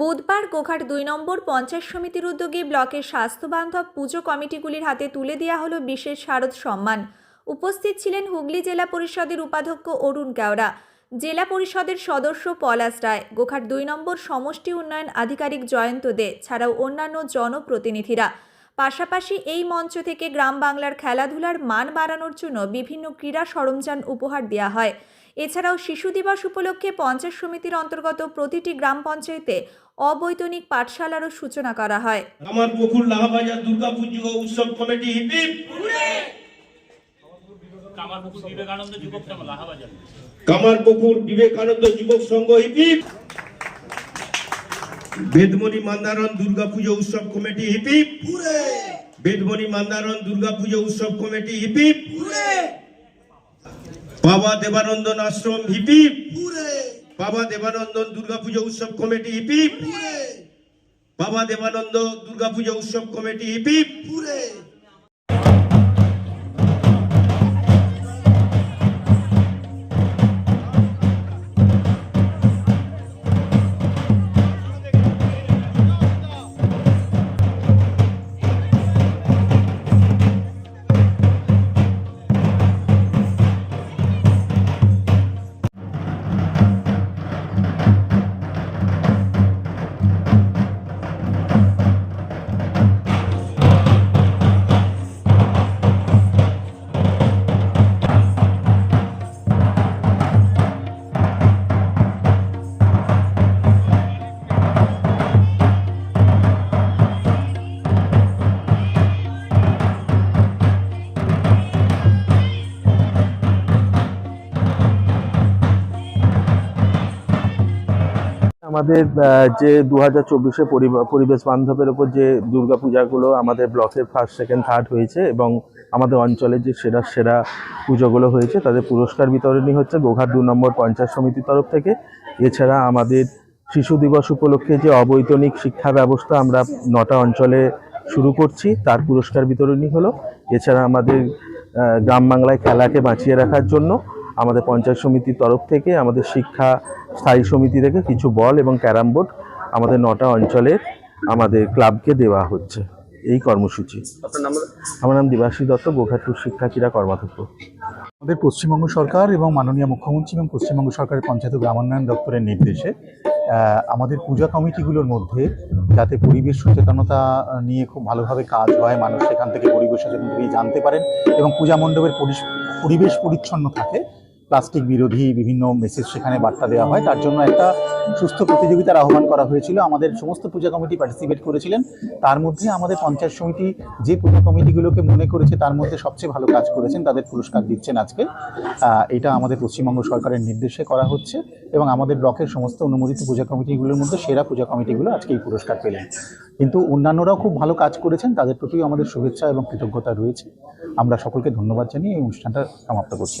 বুধবার গোঘাট দুই নম্বর পঞ্চায়েত সমিতির উদ্যোগে ব্লকের স্বাস্থ্যবান্ধব পুজো কমিটিগুলির হাতে তুলে দেওয়া হলো বিশেষ শারদ সম্মান। উপস্থিত ছিলেন হুগলি জেলা পরিষদের উপাধ্যক্ষ অরুণ কেওড়া, জেলা পরিষদের সদস্য পলাশ রায়, গোঘাট দুই নম্বর সমষ্টি উন্নয়ন আধিকারিক জয়ন্ত দে, ছাড়াও অন্যান্য জনপ্রতিনিধিরা। পাশাপাশি এই মঞ্চ থেকে গ্রাম বাংলার খেলাধুলার মান বাড়ানোর জন্য বিভিন্ন ক্রীড়া সরঞ্জাম উপহার দেওয়া হয়। এছাড়াও শিশু দিবস উপলক্ষে পঞ্চায়েত সমিতির অন্তর্গত প্রতিটি গ্রাম পঞ্চায়েতে অবৈতনিক পাঠশালারও সূচনা করা হয়। আমার বকুল লাহাবাজার দুর্গা পুজো উৎসব কমিটি হিপিপ কামারপুকুর বিবেকানন্দ যুবক সংঘ লাহাবাজার। কামার পুকুর বিবেকানন্দ যুবক সংঘ হিপিপ বেদমণি মান্দারণ দুর্গা পুজো উৎসব কমিটি হিপিপ বেদমণি মান্দারন দুর্গা পুজো উৎসব কমিটি হিপিপ বাবা দেবানন্দন আশ্রম হিপিপ বাবা দেবানন্দন দুর্গাপুজো উৎসব কমিটি হিপিপ বাবা দেবানন্দ দুর্গা পুজো উৎসব কমিটি হিপিপ আমাদের যে দু হাজার চব্বিশে পরিবেশ বান্ধবের ওপর যে দুর্গাপূজাগুলো আমাদের ব্লকের ফার্স্ট সেকেন্ড থার্ড হয়েছে এবং আমাদের অঞ্চলের যে সেরা সেরা পুজোগুলো হয়েছে, তাদের পুরস্কার বিতরণী হচ্ছে গোঘাট দু নম্বর পঞ্চায়েত সমিতির তরফ থেকে। এছাড়া আমাদের শিশু দিবস উপলক্ষে যে অবৈতনিক শিক্ষা ব্যবস্থা আমরা নটা অঞ্চলে শুরু করছি, তার পুরস্কার বিতরণী হলো। এছাড়া আমাদের গ্রাম বাংলায় খেলাকে বাঁচিয়ে রাখার জন্য আমাদের পঞ্চায়েত সমিতির তরফ থেকে আমাদের শিক্ষা স্থায়ী সমিতি থেকে কিছু বল এবং ক্যারাম বোর্ড আমাদের নটা অঞ্চলের আমাদের ক্লাবকে দেওয়া হচ্ছে এই কর্মসূচি। আমার নাম দিবাশী দত্ত গোঘাটপুর শিক্ষা ক্রীড়া কর্মাধ্যক্ষ। আমাদের পশ্চিমবঙ্গ সরকার এবং মাননীয় মুখ্যমন্ত্রী এবং পশ্চিমবঙ্গ সরকারের পঞ্চায়েত ও গ্রামোন্নয়ন দপ্তরের নির্দেশে আমাদের পূজা কমিটিগুলোর মধ্যে যাতে পরিবেশ সচেতনতা নিয়ে খুব ভালোভাবে কাজ হয় মানুষ সেখান থেকে পরিবেশ সচেতন থেকে জানতে পারেন এবং পূজা মণ্ডপের পরিবেশ পরিচ্ছন্ন থাকে প্লাস্টিক বিরোধী বিভিন্ন মেসেজ সেখানে বার্তা দেওয়া হয়। তার জন্য একটা সুস্থ প্রতিযোগিতার আহ্বান করা হয়েছিল। আমাদের সমস্ত পূজা কমিটি পার্টিসিপেট করেছিলেন। তার মধ্যে আমাদের পঞ্চায়েত সমিতি যে পূজা কমিটিগুলোকে মনে করেছে, তার মধ্যে সবচেয়ে ভালো কাজ করেছেন, তাদের পুরস্কার দিচ্ছেন আজকে। এটা আমাদের পশ্চিমবঙ্গ সরকারের নির্দেশে করা হচ্ছে এবং আমাদের ব্লকের সমস্ত অনুমোদিত পূজা কমিটিগুলোর মধ্যে সেরা পূজা কমিটিগুলো আজকে এই পুরস্কার পেলেন। কিন্তু অন্যান্যরাও খুব ভালো কাজ করেছেন। তাদের প্রতিও আমাদের শুভেচ্ছা এবং কৃতজ্ঞতা রয়েছে। আমরা সকলকে ধন্যবাদ জানিয়ে এই অনুষ্ঠানটা সমাপ্ত করছি।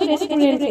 রেস্টুরেন্টে